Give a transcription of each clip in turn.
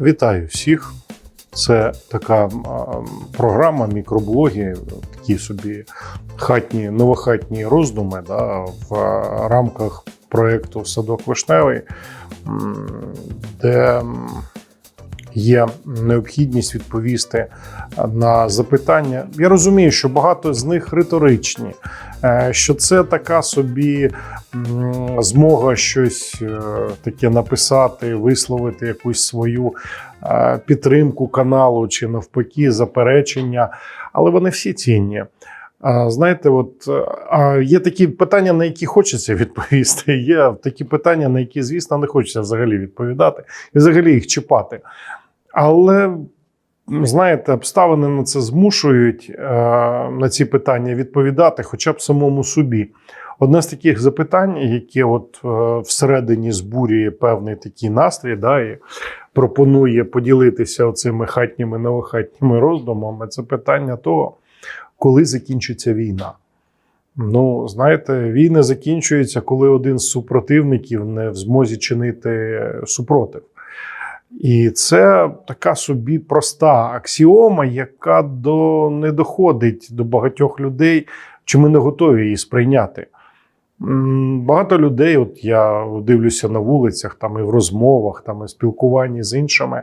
Вітаю всіх. Це така програма мікроблоги, такі собі хатні, новохатні роздуми да, в рамках проєкту Садок Вишневий, де є необхідність відповісти на запитання. Я розумію, що багато з них риторичні, е, що це така собі змога щось е, таке написати, висловити якусь свою е, підтримку каналу чи навпаки заперечення, але вони всі цінні. Знаєте, от е, є такі питання, на які хочеться відповісти. Є такі питання, на які, звісно, не хочеться взагалі відповідати і взагалі їх чіпати. Але знаєте, обставини на це змушують е, на ці питання відповідати, хоча б самому собі. Одне з таких запитань, яке от е, всередині збурює певний такий настрій, да, і пропонує поділитися оцими хатніми новохатніми роздумами, це питання того, коли закінчиться війна. Ну, знаєте, війни закінчуються, коли один з супротивників не в змозі чинити супротив. І це така собі проста аксіома, яка до, не доходить до багатьох людей, чи ми не готові її сприйняти. Багато людей, от я дивлюся на вулицях, там і в розмовах, там і в спілкуванні з іншими,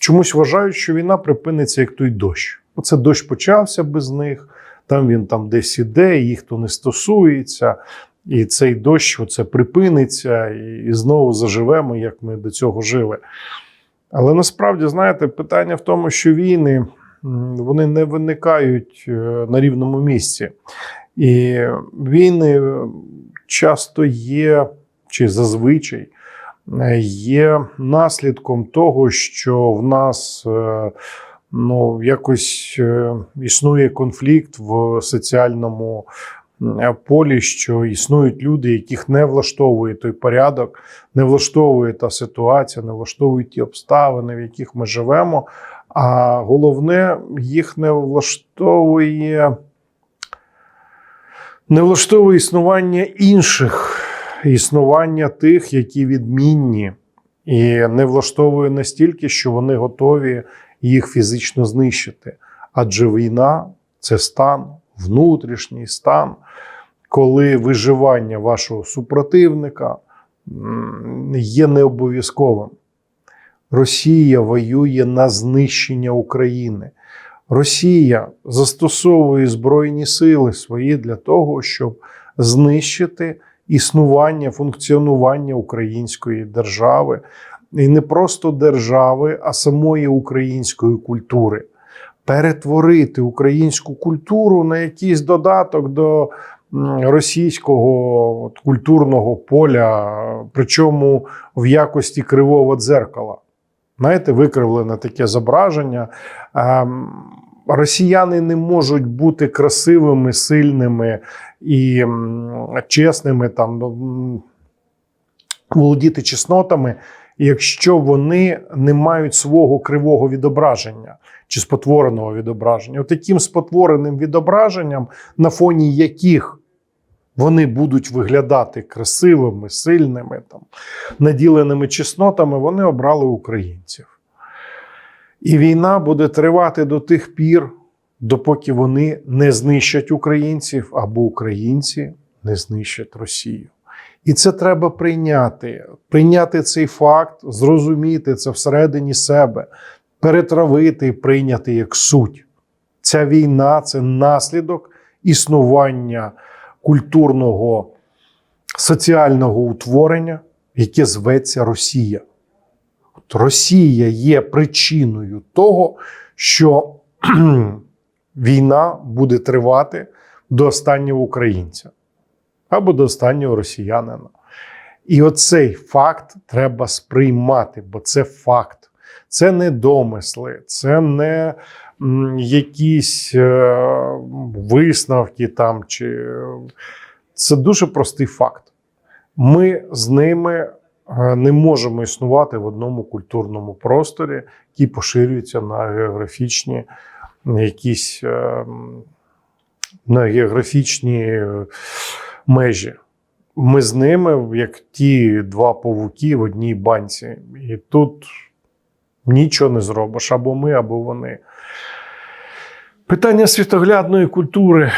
чомусь вважають, що війна припиниться як той дощ. Оце дощ почався без них, там він там десь іде, їх то не стосується. І цей дощ оце припиниться, і, і знову заживемо, як ми до цього жили. Але насправді, знаєте, питання в тому, що війни вони не виникають е, на рівному місці. І війни е, часто є, чи зазвичай е, є наслідком того, що в нас ну, якось існує конфлікт в соціальному полі, що існують люди, яких не влаштовує той порядок, не влаштовує та ситуація, не влаштовують ті обставини, в яких ми живемо. А головне, їх не влаштовує не влаштовує існування інших, існування тих, які відмінні, і не влаштовує настільки, що вони готові їх фізично знищити. Адже війна це стан, внутрішній стан, коли виживання вашого супротивника є необов'язковим. Росія воює на знищення України. Росія застосовує збройні сили свої для того, щоб знищити існування, функціонування української держави, і не просто держави, а самої української культури. Перетворити українську культуру на якийсь додаток до російського от, культурного поля, причому в якості кривого дзеркала. Знаєте, викривлене таке зображення. Ем, Росіяни не можуть бути красивими, сильними і чесними, там, володіти чеснотами, якщо вони не мають свого кривого відображення чи спотвореного відображення. От таким спотвореним відображенням, на фоні яких вони будуть виглядати красивими, сильними, там, наділеними чеснотами, вони обрали українців. І війна буде тривати до тих пір, допоки вони не знищать українців або українці не знищать Росію. І це треба прийняти, прийняти цей факт, зрозуміти це всередині себе, перетравити і прийняти як суть. Ця війна це наслідок існування культурного соціального утворення, яке зветься Росія. От Росія є причиною того, що війна буде тривати до останнього українця або до останнього росіянина. І оцей факт треба сприймати, бо це факт. Це не домисли, це не якісь е, висновки там, чи це дуже простий факт. Ми з ними е, не можемо існувати в одному культурному просторі, який поширюється на географічні якісь е, на географічні е, межі. Ми з ними, як ті два павуки в одній банці. І тут Нічого не зробиш або ми, або вони. Питання світоглядної культури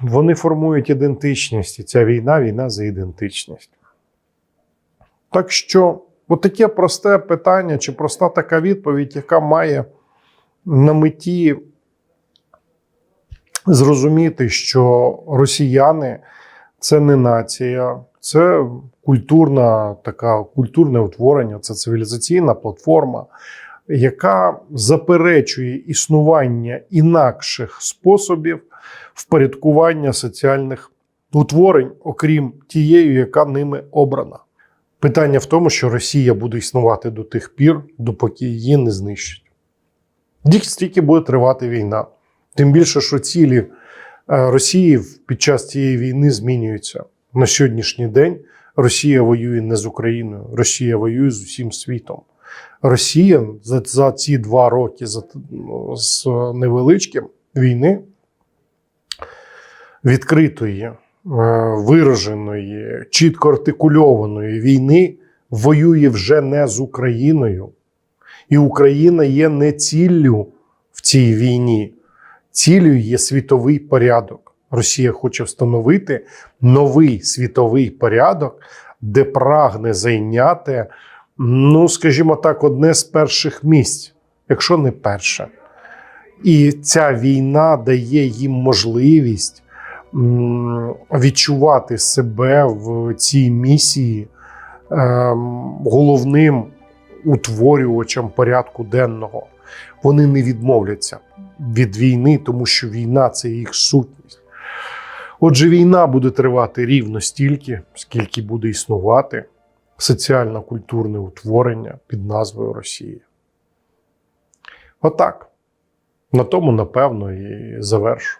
вони формують ідентичність. І ця війна війна за ідентичність. Так що, отаке просте питання чи проста така відповідь, яка має на меті зрозуміти, що росіяни це не нація, це культурна така культурне утворення, це цивілізаційна платформа, яка заперечує існування інакших способів впорядкування соціальних утворень, окрім тієї, яка ними обрана. Питання в тому, що Росія буде існувати до тих пір, допоки її не знищать. Дік стільки буде тривати війна. Тим більше, що цілі Росії під час цієї війни змінюються. На сьогоднішній день Росія воює не з Україною, Росія воює з усім світом. Росія за, за ці два роки за, ну, з невеличким війни відкритої, е, вираженої, чітко артикульованої війни воює вже не з Україною. І Україна є не ціллю в цій війні. Ціллю є світовий порядок. Росія хоче встановити новий світовий порядок, де прагне зайняти, ну, скажімо так, одне з перших місць, якщо не перше. І ця війна дає їм можливість відчувати себе в цій місії ем, головним утворювачем порядку денного. Вони не відмовляться від війни, тому що війна це їх сутність. Отже, війна буде тривати рівно стільки, скільки буде існувати соціально-культурне утворення під назвою Росія. Отак. На тому, напевно, і завершу.